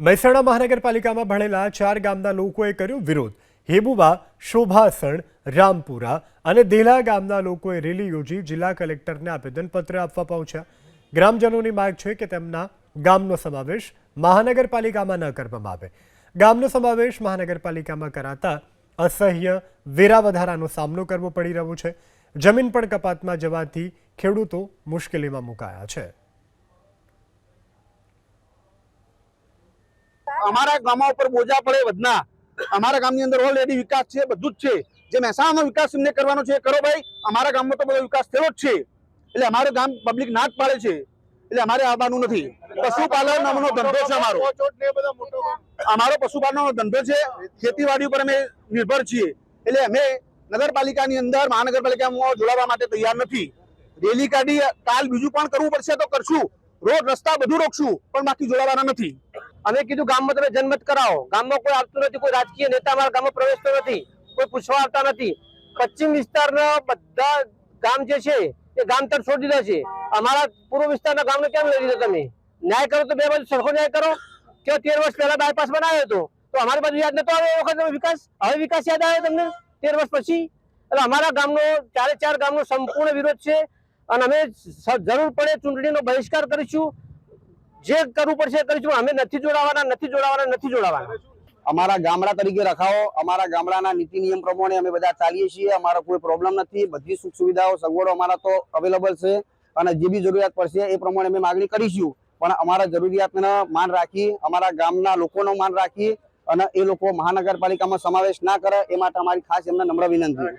મહેસાણા મહાનગરપાલિકામાં ભણેલા ચાર ગામના લોકોએ કર્યો વિરોધ. હેબુબા શોભાસણ, રામપુરા અને દેલા ગામના લોકોએ રેલી યોજી જિલ્લા કલેક્ટરને આવેદનપત્ર આપવા પહોંચ્યા. ગ્રામજનોની માગ છે કે તેમના ગામનો સમાવેશ મહાનગરપાલિકામાં ન કરવામાં આવે. ગામનો સમાવેશ મહાનગરપાલિકામાં કરાતા અસહ્ય વેરા વધારાનો સામનો કરવો પડી રહ્યો છે. જમીન પણ કપાતમાં જવાથી ખેડૂતો મુશ્કેલીમાં મુકાયા છે. અમારા ગામો ઉપર બોજા પડે વધના અમારા ગામની અંદર ઓલરેડી વિકાસ છે, બધું જ છે. જે મહેસાણાનો વિકાસ એમને કરવાનો છે એ કરો ભાઈ. અમારા ગામમાં તો બધો વિકાસ થયો જ છે. એટલે અમારું ગામ પબ્લિક ના જ પાડે છે. એટલે અમારે આવવાનું નથી. પશુપાલન નામનો ધંધો છે અમારો. અમારો પશુપાલનનો ધંધો છે. ખેતીવાડી ઉપર અમે નિર્ભર છીએ. એટલે અમે નગરપાલિકાની અંદર, મહાનગરપાલિકામાં જોડાવા માટે તૈયાર નથી. રેલી કાઢી, કાલ બીજું પણ કરવું પડશે તો કરશું. રોડ, રસ્તા બધું રોકશું, પણ બાકી જોડાવાના નથી. અમે કીધું, ગામમાં તમે જનમત કરાવો. ગામમાં કોઈ આવતું નથી, કોઈ રાજકીય નેતા અમારા ગામમાં પ્રવેશતો નથી, કોઈ પૂછવા આવતા નથી. પશ્ચિમ વિસ્તારના બધા ગામ જે છે, એ ગામ તરફ છોડી દીધા છે. અમારા પૂર્વ વિસ્તારના ગામને કેમ લઈ લીધો તમે? ન્યાય કરો તો બે બાજુ સરખો ન્યાય કરો. કે તેર વર્ષ પહેલા બાયપાસ બનાવ્યો હતો, તો અમારી બાજુ યાદ નતો આવ્યો એ વખત વિકાસ? હવે વિકાસ યાદ આવે તમને? તેર વર્ષ પછી? એટલે અમારા ગામનો, ચારે ચાર ગામનો સંપૂર્ણ વિરોધ છે. અને અમે જરૂર પડે ચૂંટણીનો બહિષ્કાર કરીશું. જે કરવું પડશે કરીશું. અમે નથી જોડાવાના નથી જોડાવાના નથી જોડાવાના. અમારા ગામડા તરીકે રખાવો. અમારા ગામડાના નીતિ નિયમ પ્રમાણે અમે બધા ચાલીએ છીએ. અમારો કોઈ પ્રોબ્લેમ નથી. બધી સુખ સુવિધાઓ, સગવડો અમારા તો અવેલેબલ છે અને જે બી જરૂરિયાત પડશે એ પ્રમાણે અમે માગણી કરીશું. પણ અમારા જરૂરિયાતને માન રાખી, અમારા ગામના લોકોનો માન રાખી અને એ લોકો મહાનગરપાલિકામાં સમાવેશ ના કરે, એ માટે અમારી ખાસ એમને નમ્ર વિનંતી.